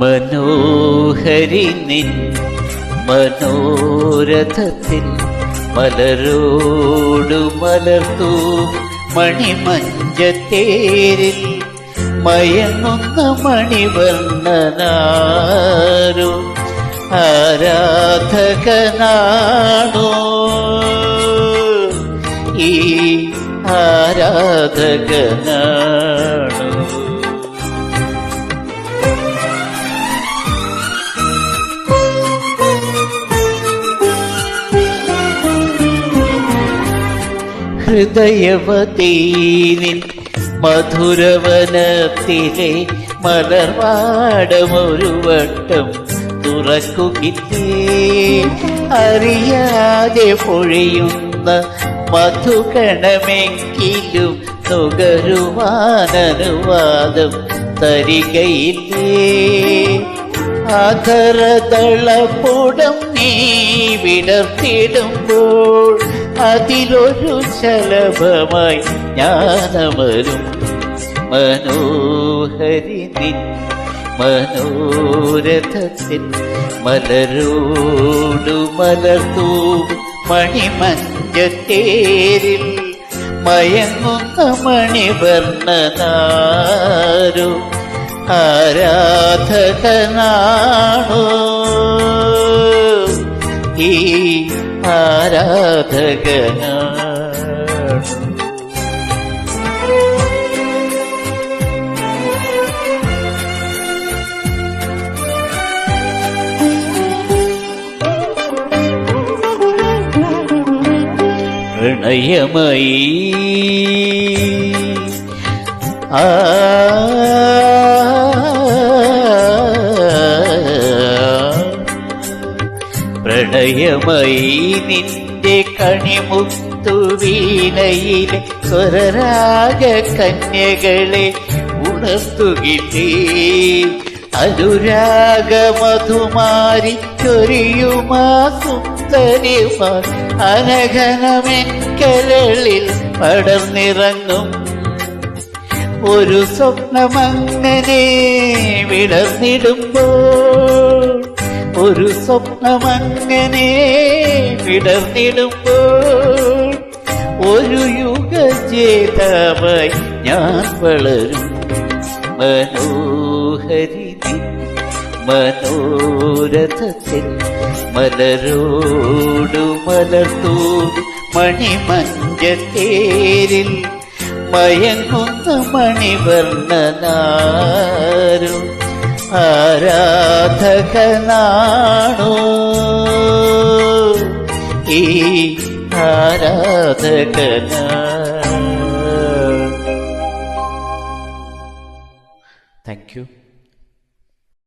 മനോഹരി നിൻ മനോരഥത്തിൽ മലരോടു മലർത്തൂ മണിമഞ്ചത്തേരിൽ മയങ്ങുന്ന മണിവർണനാരു ആരാധകനാണോ? ഈ ആരാധകനാണോ? ഹൃദയവതീനിൻ മധുരവനത്തിലെ മലർവാടമൊരു വട്ടം തുറക്കുകില്ലേ അറിയാതെ പൊഴിയുന്ന മധുകണമെങ്കിലും നുകരുവാനനുവാദം തരികയില്ലേ? അധരതളപ്പുടം നീ വിടർത്തിടുമ്പോൾ അതിലൊരു ശലഭമായി ജ്ഞാനമരും. മനോഹരി നിൻ മനോരഥത്തിൽ മലരോടു മലർത്തൂ മണിമഞ്ചത്തേരിൽ മയങ്ങുന്ന മണിവർണനാരു ആരാധകനാണോ? ഈ ആരാധകനാണോ പ്രണയമയി ആ പ്രണയമയി നിന്റെ കണിമുത്തു വീണയിലെ സ്വരരാഗ കന്യകളെ ഉണർത്തുകില്ലേ അനുരാഗ മധുമാരി ചൊരിയുമാ സുന്ദരിമാർ അനഘനമെൻ കരളിൽ പടർന്നിറങ്ങും ഒരു സ്വപ്നമങ്ങനെ വിടർന്നിടുമ്പോൾ ഒരു സ്വപ്നമങ്ങനെ വിടർന്നിടുമ്പോൾ ഒരു യുഗജേതാവായി ഞാൻ വളരും. മനോഹരി നിൻ മനോരഥത്തിൽ മലരോടു മലർത്തൂ മണിമഞ്ചത്തേരിൽ മയങ്ങുന്ന മണിവർണനാരും ആരാധകനാണോ? ഈ ആരാധകനാ താങ്ക് യു